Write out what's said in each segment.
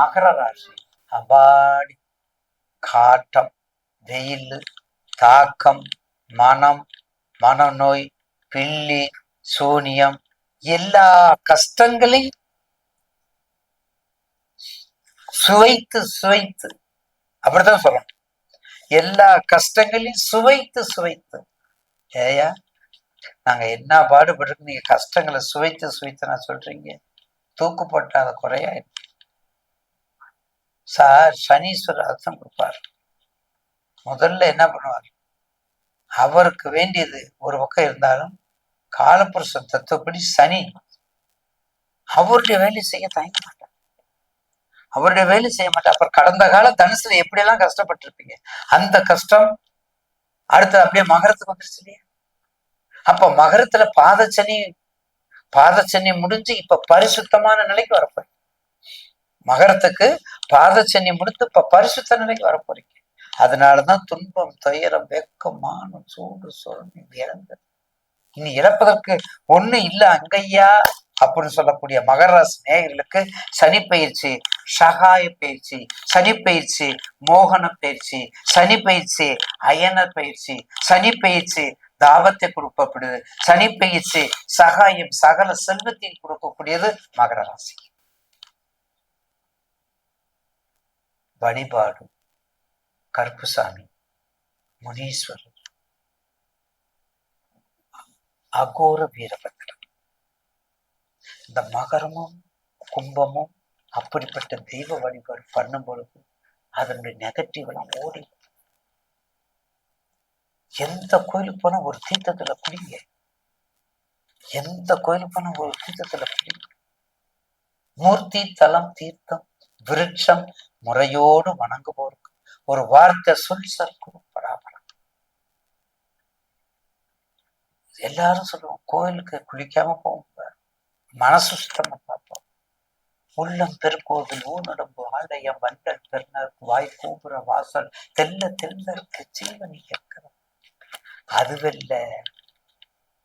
மகர ராசி அபாடி காட்டம் வெயில் தாக்கம் மனம் மனநோய் பில்லி சூனியம் எல்லா கஷ்டங்களையும் சுவைத்து சுவைத்து அப்படித்தான் சொல்லணும் எல்லா கஷ்டங்களையும் சுவைத்து சுவைத்து ஏயா நாங்க என்ன பாடுபட்டு நீங்க கஷ்டங்களை சுவைத்து சுவைத்து நான் சொல்றீங்க. தூக்கு குறையா அதை சார் சனீஸ்வரர் அர்த்தம் கொடுப்பார். முதல்ல என்ன பண்ணுவார்? அவருக்கு வேண்டியது ஒரு பக்கம் இருந்தாலும் காலப்புருஷ தத்துவப்படி சனி. அவருடைய வேலை செய்ய தயங்க மாட்டார். அவருடைய வேலை செய்ய மாட்டார். அப்புறம் கடந்த கால தனுசுல எப்படி எல்லாம் கஷ்டப்பட்டிருப்பீங்க? அந்த கஷ்டம் அடுத்து அப்படியே மகரத்துக்கு வந்துருச்சு இல்லையா? அப்ப மகரத்துல பாதச்சனி பாதச்சனி முடிஞ்சு இப்ப பரிசுத்தமான நிலைக்கு வரப்போ மகரத்துக்கு பாதச்சனி முடித்து இப்ப பரிசுத்த நிலைக்கு வரப்போறீங்க. அதனாலதான் துன்பம் துயரம் வெக்கம் மானம் சூடு சுரணி இறந்தது இனி இழப்பதற்கு ஒண்ணு இல்ல அங்கய்யா அப்படின்னு சொல்லக்கூடிய மகர நேயர்களுக்கு சனி பயிற்சி சகாய பயிற்சி சனி பயிற்சி மோகன பயிற்சி சனி பயிற்சி அயன பயிற்சி சனி பயிற்சி தாபத்தை கொடுக்கப்படுது சனி பயிற்சி சகாயம் சகல செல்வத்தையும் கொடுக்கக்கூடியது மகர ராசி வழிபாடு கருப்புசாமி முனீஸ்வரர். அகோர வீரபத்திரம். இந்த மகரமும் கும்பமும் அப்படிப்பட்ட தெய்வ வழிபாடு பண்ணும் பொழுது அதனுடைய நெகட்டிவ் எல்லாம் ஓடி. எந்த கோயிலுக்கு போனா ஒரு தீர்த்தத்துல குடிங்க எந்த கோயிலுக்கு போனா ஒரு தீர்த்தத்துல குடிங்க மூர்த்தி தலம் தீர்த்தம் விருட்சம் முறையோடு வணங்குவோருக்கு. ஒரு வார்த்தை சொல் சொல் பராபரம். எல்லாரும் சொல்லுவோம் கோயிலுக்கு குளிக்காம போவோம் மனசு சுத்தமா பார்ப்போம். உள்ளம் பெருக்கோவில் ஊனடம்பு ஆலயம் வண்டல் பெருநர் வாய் கூபுர வாசல் தெல்ல தெல்லருக்கு ஜீவனி இருக்கிறது அதுவல்ல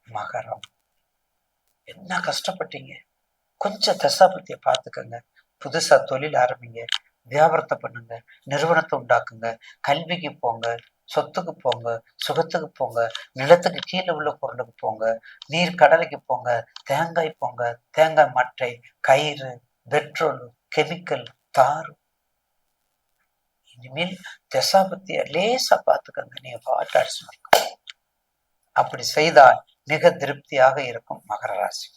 மகரம். என்ன கஷ்டப்பட்டீங்க? கொஞ்சம் தசாபத்திய பார்த்துக்கங்க. புதுசா தொழில் ஆரம்பிங்க. வியாபாரத்தை பண்ணுங்க. நிறுவனத்தை உண்டாக்குங்க. கல்விக்கு போங்க. சொத்துக்கு போங்க. சுகத்துக்கு போங்க. நிலத்துக்கு கீழே உள்ள பொருளுக்கு போங்க. நீர் கடலைக்கு போங்க. தேங்காய் போங்க. தேங்காய் மட்டை கயிறு பெட்ரோல் கெமிக்கல் தார். இனிமேல் தசாபத்திய லேசா பார்த்துக்கங்க. நீங்க பாட்டு அடிச்சு அப்படி செய்தால் மிக திருப்தியாக இருக்கும் மகர ராசி.